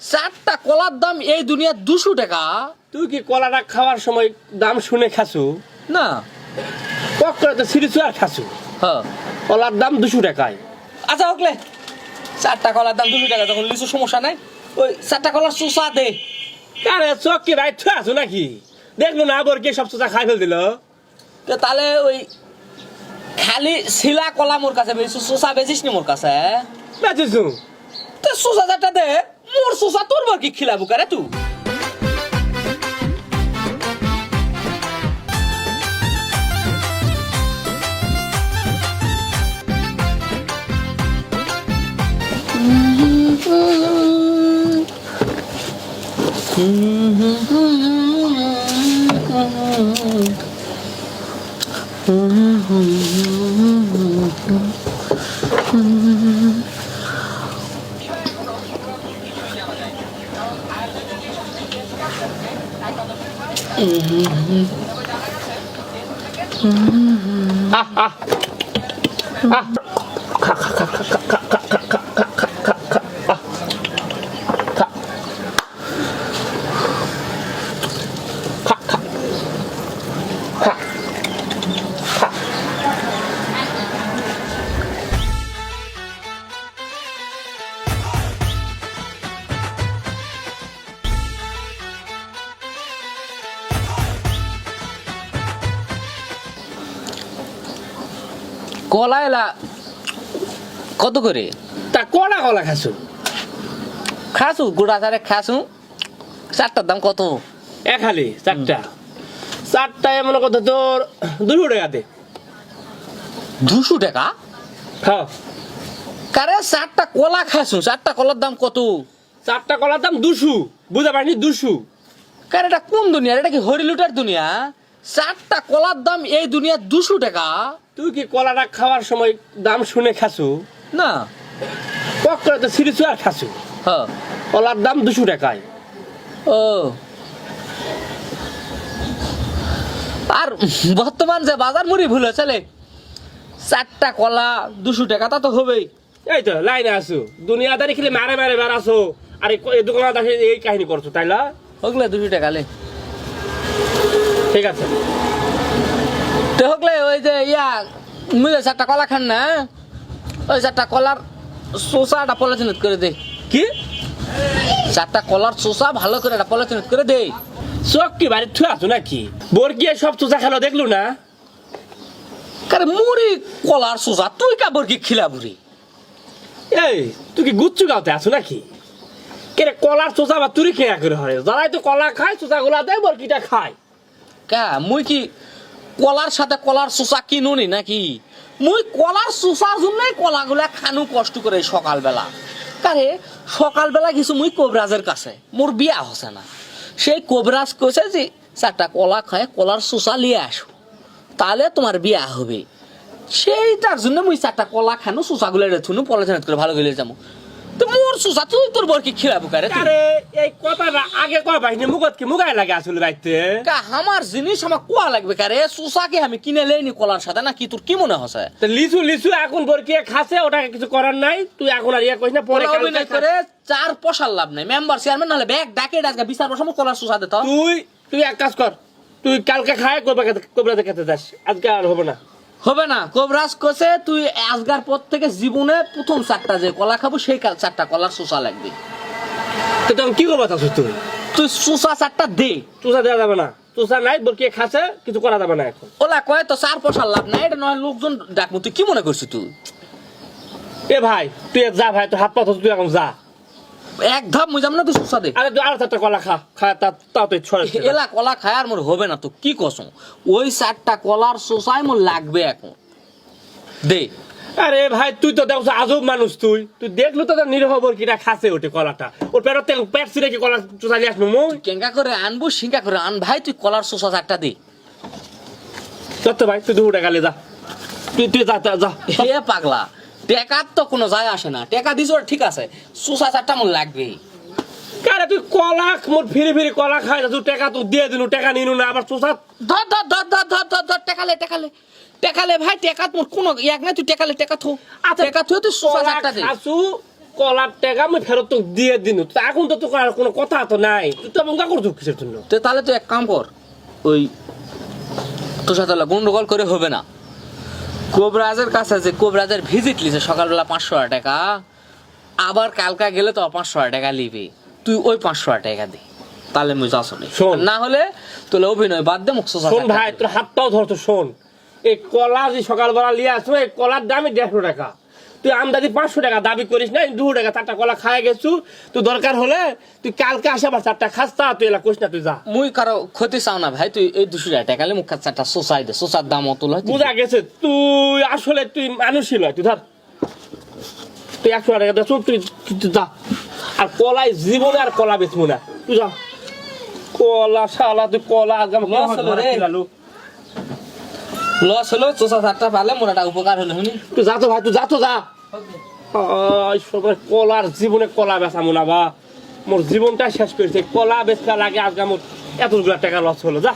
চারটা কলার দাম এই দুনিয়া দুশো টাকা। তুই কি কলাটা খাওয়ার সময় দাম শুনে খাসু? না। কক করে তো সিরিজু আর খাসু। হ্যাঁ। কলার দাম দুশো টাকায়। আচ্ছা ওকলে। চারটা কলার দাম দুশো টাকা তখন লিচু সমস্যা নাই ওই চারটা কলার চুষা দে। আরে চক কি রাইট আছো নাকি? দেখল না আবার কে সব চোচা খাই ফেল দিল তো তাহলে ওই খালি শিলা কলা মোর কাছে বেশি চুষা বেচিস নি মোর কাছে? বেঁচেছু তো চুষা চারটা দে। মোর শোষা তোর বাকি খিলাবো কারে তুই Mm-hmm. আহ আহ আহ কলা এলা কত করে? তা কলা কলা খাসু। খাসু? গোটা চারে খাসু। চারটার দাম কত? এ খালি চারটা। চারটা এমন কথা তোর দুশো টাকাতে দুশো টাকা? হ্যাঁ কারে? চারটা কলা খাসু। চারটা কলার দাম কত? চারটা কলার দাম দুশো। বুঝতে পারিনি দুশো। কারে? এটা কোন দুনিয়া এটা কি হরিলুটার দুনিয়া? চারটা কলার দাম এই দুনিয়া দুশো টাকা। তুই কি কলাটা খাওয়ার সময় দাম শুনে খাসু? না। কক করে তো সিরিজু আর খাসু। হ্যাঁ। কলার দাম দুশো টাকায়। ও। আর বর্তমান যে বাজার মুড়ি ভুল চলে চারটা কলা দুশো টাকা তা তো হবেই। এই তো লাইনে আসু দুনিয়াদারি খেলে মারে মারে বেড়াছো। আর এই ক- এই দোকানদার এই কাহিনী করছ তাই না? হগলে দুশো টাকা লে। ঠিক আছে। তো হগলে ওই যে ইয়া মুঝে চারটা কলা খান না? ওই চারটা কলার শোষাটা পলিথিনত করে দে। কি? চারটা কলার শোষা ভালো করে একটা পলিথিনত করে দে। চক কি বাড়ি থুয়ে আছো নাকি? বর্গিয়ে সব চোচা খেলো দেখলু না? কারে মুড়ি কলার শোষা তুই কাবর কি খিলা বুড়ি এই, তুই কি গুচ্ছু গাওতে আছো নাকি? কেরে কলার চোচা বা তুরি খেয়া করে হয়? যারাই তো কলা খায় চোচা গুলা দেয় বর্গিটা খায়। কা, মুই কি কলার সাথে কলার শোষা কিনুনি নাকি? মুই কলার শোষার জন্যই কলাগুলা খানু কষ্ট করে সকালবেলা। কারে সকালবেলা কিছু মুই কবিরাজের কাছে মোর বিয়া হচ্ছে না। সেই কবিরাজ কইছে যে, চারটা কলা খায় কলার শোষা লিয়ে আসো তাহলে তোমার বিয়া হবে। সেইটার জন্য মুই চারটা কলা খানো শোষাগুলো রেথুনু পলিথিনত করে ভালো করে যাব তো তুই তোর বর কি খিলাবো কারে আরে এই কথাটা আগে কয় বাহিনী? মুখত কি? মুগাই লাগে আসলে বাইতে? কা আমার জিনিস আমার কোয়া লাগবে কারে? সুসাকে আমি কিনে লেনি কলার সাথে না কি? তোর কি মনে হচ্ছে? তো লিচু লিচু এখন বর্গিয়ে খাসে? ওটাকে কিছু করার নাই? তুই এখন আর ইয়ে কইস না পরে। করে চার পয়সার লাভ নাই। মেম্বার চেয়ারম্যান নাহলে ব্যাগ ডাকে ডাকে বিচার বসাম কলার সুসা দিত তুই তুই এক কাজ কর। তুই কালকে খায় কবে খেতে যাস? আজকে আর হবে না। হবে না। কবরাজ কোসে তুই আজগার পর থেকে জীবনে প্রথম চারটা যে কলা খাব সেই কাল- চারটা কলার সুসা লাগবে। তো তখন কি করব তাছ তুই তুই সুসা চারটা দে। চুষা দেওয়া যাবে না। চুষা নাই বর্গিয়ে খাসে কিছু করা যাবে না এখন। ওলা কয় তো চার পয়সার লাভ নাই এটা নয় লোকজন ডাকবো। তুই কি মনে করছিস তুই? এ ভাই তুই যা ভাই তুই হাত পাথর তুই এখন যা। এক ধাপ মুই না তুই সুসা আরে আর চারটা কলা খা খা তা তাও তুই ছয় এলা কলা খায় আর মোর হবে না তো কি কসম ওই চারটা কলার সুসাই মোর লাগবে এখন। দে। আরে ভাই তুই তো দেখছ আজব মানুষ তুই। তুই দেখলু তো নিরহ বর্গিটা খাসে ওঠে কলাটা। ওর পেটত তেল পেট ছিঁড়ে কি কলা চুষা নিয়ে আসব মুই? কেঙ্কা করে আনব সিঙ্কা করে আন। ভাই তুই কলার সুসা চারটা দে। চত্ব ভাই তুই দুটো টাকা যা। তুই তুই যা, যা হে পাগলা। টেকার তো কোনো যায় আসে না। টেকা দিছ ঠিক আছে। সুসা চারটা মোর লাগবে। কারে তুই কলা মোর ফিরে ফিরে কলা খাই না তুই টাকা তুই দিয়ে দিলু টাকা নিনু না আবার চুষা ধর ধর ধর ধর ধর ধর ধর টেকালে টেকালে। টেকালে ভাই টেকাত মোর কোনো ইয়াক নাই তুই টেকালে টেকা থো। আচ্ছা, টেকা থো তুই সুসা চারটা দে। খাসু কলার টাকা আমি ফেরত তো দিয়ে দিন। তো এখন তো তোর আর কোনো কথা তো নাই। তুই তো এমন করছ কিসের জন্য? তো তাহলে তুই এক কাম কর ওই তোর সাথে গন্ডগোল করে হবে না। কোবরাজের কাছে যে কোবরাজের ভিজিট লিছে সকালবেলা পাঁচশো টাকা আবার কালকা গেলে তো পাঁচশো টাকা লিবি তুই ওই পাঁচশো টাকা দে। তাহলে মুই যাস শোন। না হলে তোলে অভিনয় বাদ দে মুখ শোন ভাই তোর হাতটাও ধরতো শোন। এই কলা যে সকালবেলা লিয়ে আসব এই কলার দামই দেড়শো টাকা। তুই আমদানি পাঁচশো টাকা দাবি করিস না দুশো টাকা চারটা কলা খাই গেছু। তুই দরকার হলে তুই কালকে আসে আবার চারটা খাস তা তুই এলা করিস না তুই যা। মুই কারও ক্ষতি চাও না ভাই তুই এই দুশো টাকা লে মুখ চারটা সোসাই দে সোসার দাম অত লয় বুঝা গেছে তুই আসলে তুই মানুষই লয় তুই ধর। তুই একশো টাকা দে তুই যা। আর কলাই জীবনে আর কলা বেচবো না তুই যা। কলা শালা তুই কলা আজকে লস হলো। চোষা সারটা পালে একটা উপকার হলো শুনি? তুই যা তো ভাই তুই যা তো যা। সবার কলার জীবনে কলা বেচা মোনা বা। মোর জীবনটা শেষ করেছে কলা বেচা লাগে আজকে মোর এতগুলো টাকা লস হলো যা।